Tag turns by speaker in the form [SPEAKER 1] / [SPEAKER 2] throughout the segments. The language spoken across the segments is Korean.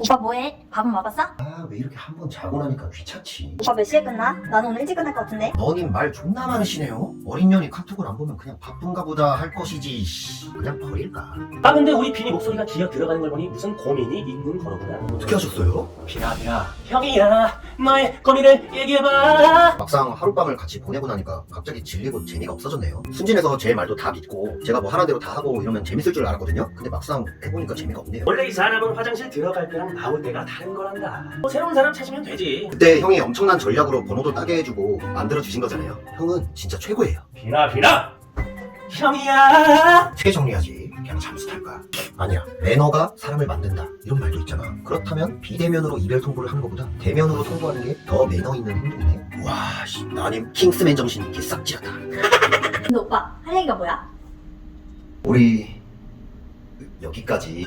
[SPEAKER 1] 오빠 뭐해? 밥은 먹었어?
[SPEAKER 2] 아 왜 이렇게 한 번 자고 나니까 귀찮지
[SPEAKER 1] 오빠 몇 시에 끝나? 나는 오늘 일찍 끝날 것 같은데
[SPEAKER 2] 너님 말 존나 많으시네요 어린 년이 카톡을 안 보면 그냥 바쁜가 보다 할 것이지 씨, 그냥 버릴까
[SPEAKER 3] 아 근데 우리 비니 목소리가 기어 들어가는 걸 보니 무슨 고민이 있는 거로구나
[SPEAKER 2] 어떻게 하셨어요?
[SPEAKER 3] 비나 비나 형이야 너의 고민을 얘기해봐.
[SPEAKER 2] 막상 하룻밤을 같이 보내고 나니까 갑자기 질리고 재미가 없어졌네요. 순진해서 제 말도 다 믿고 제가 뭐 하라는 대로 다 하고 이러면 재밌을 줄 알았거든요. 근데 막상 해보니까 재미가 없네요.
[SPEAKER 3] 원래 이 사람은 화장실 들어갈 때랑 나올 때가 다른 거란다. 뭐 새로운 사람 찾으면 되지.
[SPEAKER 2] 그때 형이 엄청난 전략으로 번호도 따게 해주고 만들어 주신 거잖아요. 형은 진짜 최고예요.
[SPEAKER 3] 비나 비나! 형이야!
[SPEAKER 2] 어떻게 정리하지? 그냥 잠수 탈까? 아니야. 매너가 사람을 만든다. 이런 말도 있잖아. 그렇다면 비대면으로 이별 통보를 하는 것보다 대면으로 통보하는 게 더 매너 있는 행동이네. 와, 씨, 나님 킹스맨 정신 개싹지하다.
[SPEAKER 1] 근데 오빠 할 얘기가 뭐야?
[SPEAKER 2] 우리 여기까지.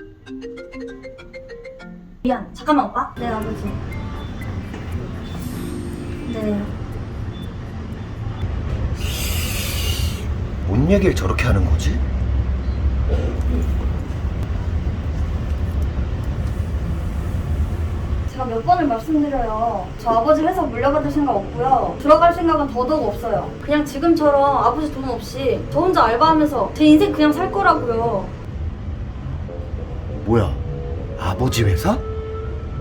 [SPEAKER 1] 미안 잠깐만 오빠 네 아버지 네
[SPEAKER 2] 뭔 얘기를 저렇게 하는 거지?
[SPEAKER 1] 제가 몇 번을 말씀드려요 저 아버지 회사 물려받을 생각 없고요 들어갈 생각은 더더욱 없어요 그냥 지금처럼 아버지 돈 없이 저 혼자 알바하면서 제 인생 그냥 살 거라고요
[SPEAKER 2] 뭐야? 아버지 회사?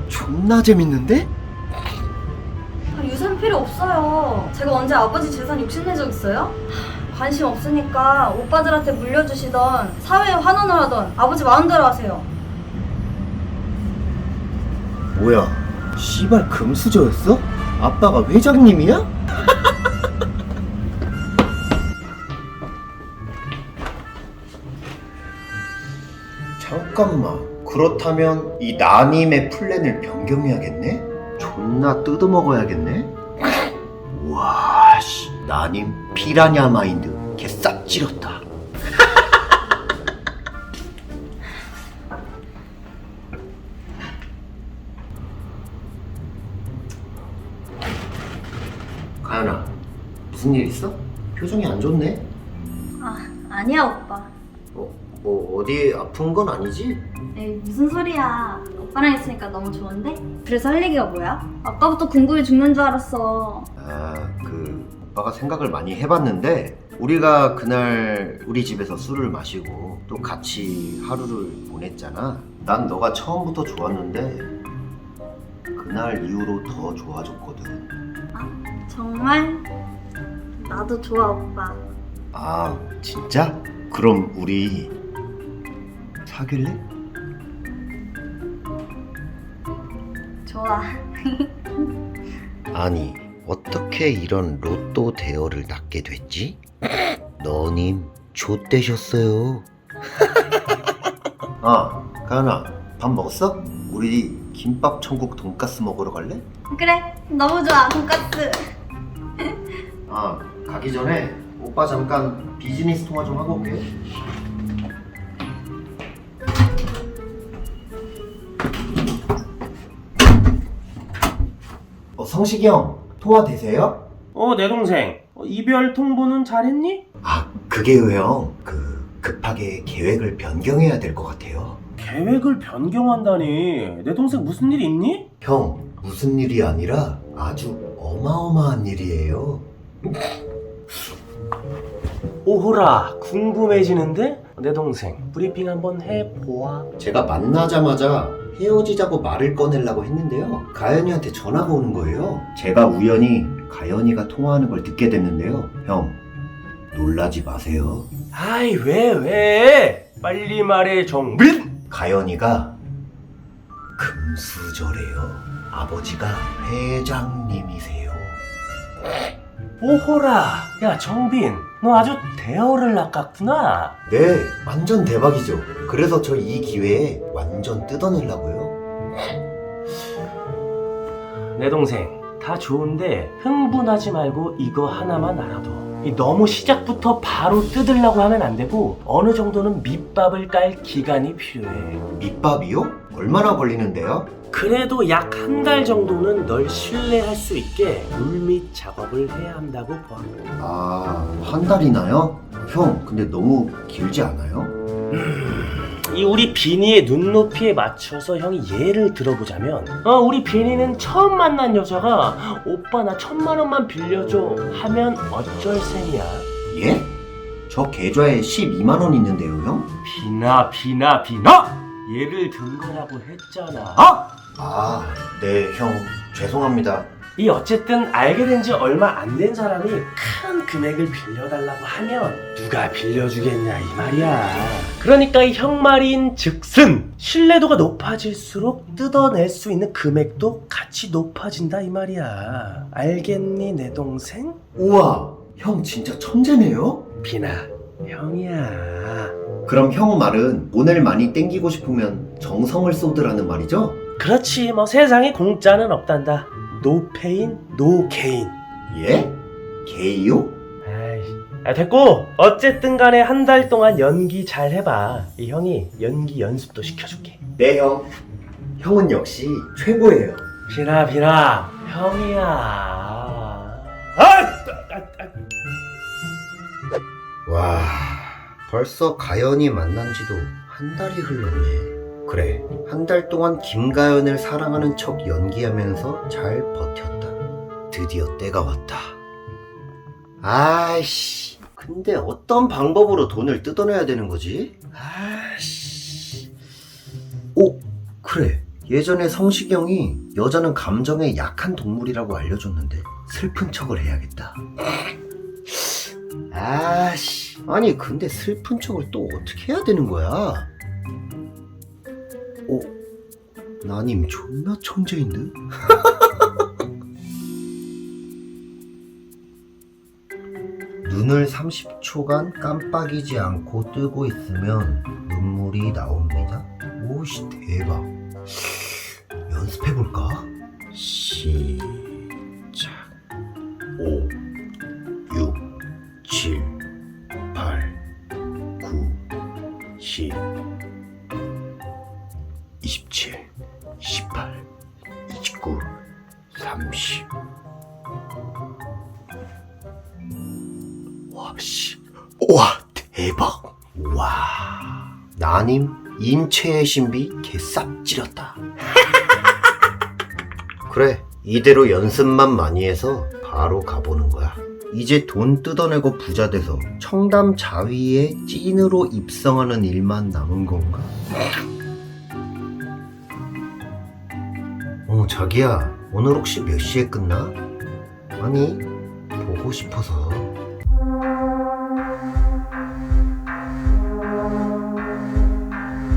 [SPEAKER 2] 존나 재밌는데?
[SPEAKER 1] 아, 유산 필요 없어요. 제가 언제 아버지 재산 욕심낸 적 있어요? 하, 관심 없으니까 오빠들한테 물려주시던 사회에 환원을 하던 아버지 마음대로 하세요.
[SPEAKER 2] 뭐야? 씨발 금수저였어? 아빠가 회장님이야? 잠깐만. 그렇다면 이 나님의 플랜을 변경해야겠네? 존나 뜯어먹어야겠네? 우와, 씨. 나님 피라냐 마인드 개싹 찌렸다. 무슨 일 있어? 표정이 안 좋네?
[SPEAKER 1] 아, 아니야 오빠.
[SPEAKER 2] 어, 뭐 어디 아픈 건 아니지?
[SPEAKER 1] 에이, 무슨 소리야. 오빠랑 있으니까 너무 좋은데? 그래서 할 얘기가 뭐야? 아까부터 궁금해 죽는 줄 알았어.
[SPEAKER 2] 아, 그 오빠가 생각을 많이 해봤는데 우리가 그날 우리 집에서 술을 마시고 또 같이 하루를 보냈잖아. 난 너가 처음부터 좋았는데 그날 이후로 더 좋아졌거든.
[SPEAKER 1] 정말? 나도 좋아 오빠.
[SPEAKER 2] 아, 진짜? 그럼 우리 사귈래?
[SPEAKER 1] 좋아.
[SPEAKER 2] 아니 어떻게 이런 로또 대여를 낳게 됐지? 너님 좆되셨어요 아 가연아 밥 먹었어? 우리 김밥 천국 돈가스 먹으러 갈래?
[SPEAKER 1] 그래, 너무 좋아 돈까스.
[SPEAKER 2] 아 가기 전에 오빠 잠깐 비즈니스 통화 좀 하고 올게 어 성식이 형 통화 되세요?
[SPEAKER 3] 어 내 동생 어, 이별 통보는 잘했니?
[SPEAKER 2] 아, 그게요, 형. 그, 급하게 계획을 변경해야 될 것 같아요.
[SPEAKER 3] 계획을 변경한다니 내 동생 무슨 일 있니?
[SPEAKER 2] 형, 무슨 일이 아니라 아주 어마어마한 일이에요.
[SPEAKER 3] 오호라 궁금해지는데? 내 동생 브리핑 한번 해보아
[SPEAKER 2] 제가 만나자마자 헤어지자고 말을 꺼내려고 했는데요. 가연이한테 전화가 오는 거예요. 제가 우연히 가연이가 통화하는 걸 듣게 됐는데요. 형, 놀라지 마세요.
[SPEAKER 3] 아이 왜 왜? 빨리 말해 정빈
[SPEAKER 2] 가연이가 금수저래요. 아버지가 회장님이세요.
[SPEAKER 3] 오호라 야 정빈 너 아주 대어를 낚았구나
[SPEAKER 2] 네, 완전 대박이죠. 그래서 저 이 기회에 완전 뜯어내려고요.
[SPEAKER 3] 내 동생 다 좋은데 흥분하지 말고 이거 하나만 알아둬 이 너무 시작부터 바로 뜯으려고 하면 안 되고 어느 정도는 밑밥을 깔 기간이 필요해
[SPEAKER 2] 밑밥이요? 얼마나 걸리는데요?
[SPEAKER 3] 그래도 약 한 달 정도는 널 신뢰할 수 있게 물밑 작업을 해야 한다고 봐
[SPEAKER 2] 아, 한 달이나요? 형, 근데 너무 길지 않아요?
[SPEAKER 3] 이 우리 비니의 눈높이에 맞춰서 형이 예를 들어보자면 어 우리 비니는 처음 만난 여자가 오빠 나 천만 원만 빌려줘 하면 어쩔 셈이야
[SPEAKER 2] 예? 저 계좌에 12만 원 있는데요, 형?
[SPEAKER 3] 비나 비나 비나 예를 든 거라고 했잖아
[SPEAKER 2] 아! 아, 네, 형. 죄송합니다.
[SPEAKER 3] 이 어쨌든 알게 된 지 얼마 안 된 사람이 큰 금액을 빌려달라고 하면 누가 빌려주겠냐 이 말이야. 그러니까 이 형 말인 즉슨 신뢰도가 높아질수록 뜯어낼 수 있는 금액도 같이 높아진다 이 말이야. 알겠니 내 동생?
[SPEAKER 2] 우와, 형 진짜 천재네요?
[SPEAKER 3] 비나 형이야.
[SPEAKER 2] 그럼 형 말은 돈을 많이 땡기고 싶으면 정성을 쏟으라는 말이죠?
[SPEAKER 3] 그렇지 뭐 세상에 공짜는 없단다. 노 페인 노 게인.
[SPEAKER 2] 예? 게이요?
[SPEAKER 3] 아이, 아, 됐고 어쨌든 간에 한 달 동안 연기 잘 해봐 이 형이 연기 연습도 시켜줄게
[SPEAKER 2] 네, 형. 형은 역시 최고예요.
[SPEAKER 3] 비나 비나 형이야 아, 아, 아,
[SPEAKER 2] 와, 벌써 가연이 만난 지도 한 달이 흘렀네. 그래, 한 달 동안 김가연을 사랑하는 척 연기하면서 잘 버텼다. 드디어 때가 왔다. 아이씨, 근데 어떤 방법으로 돈을 뜯어내야 되는 거지? 아이씨. 오, 그래. 예전에 형이 여자는 감정에 약한 동물이라고 알려줬는데 슬픈 척을 해야겠다. 아씨 아니 근데 슬픈 척을 또 어떻게 해야 되는 거야 나님 존나 천재인데? 눈을 30초간 깜빡이지 않고 뜨고 있으면 눈물이 나옵니다. 오씨 대박. 연습해볼까? 30. 와, 씨. 와, 대박. 와. 나님, 인체의 신비 개쌉 찌렸다. 그래, 이대로 연습만 많이 해서 바로 가보는 거야. 이제 돈 뜯어내고 부자 돼서 청담 자위에 찐으로 입성하는 일만 남은 건가? 어, 자기야, 오늘 혹시 몇 시에 끝나? 아니, 보고 싶어서.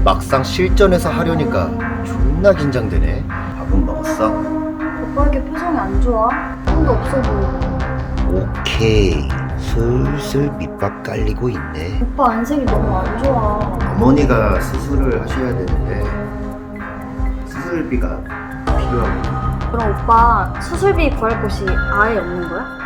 [SPEAKER 2] 막상 실전에서 하려니까 존나 긴장되네. 밥은 먹었어?
[SPEAKER 1] 오빠 이렇게 표정이 안 좋아? 돈도 없어 보이고.
[SPEAKER 2] 오케이. 슬슬 밑밥 깔리고 있네.
[SPEAKER 1] 오빠 안색이 너무 안 좋아.
[SPEAKER 2] 어머니가 수술을 하셔야 되는데 수술비가 필요합니다.
[SPEAKER 1] 그럼 오빠 수술비 구할 곳이 아예 없는 거야?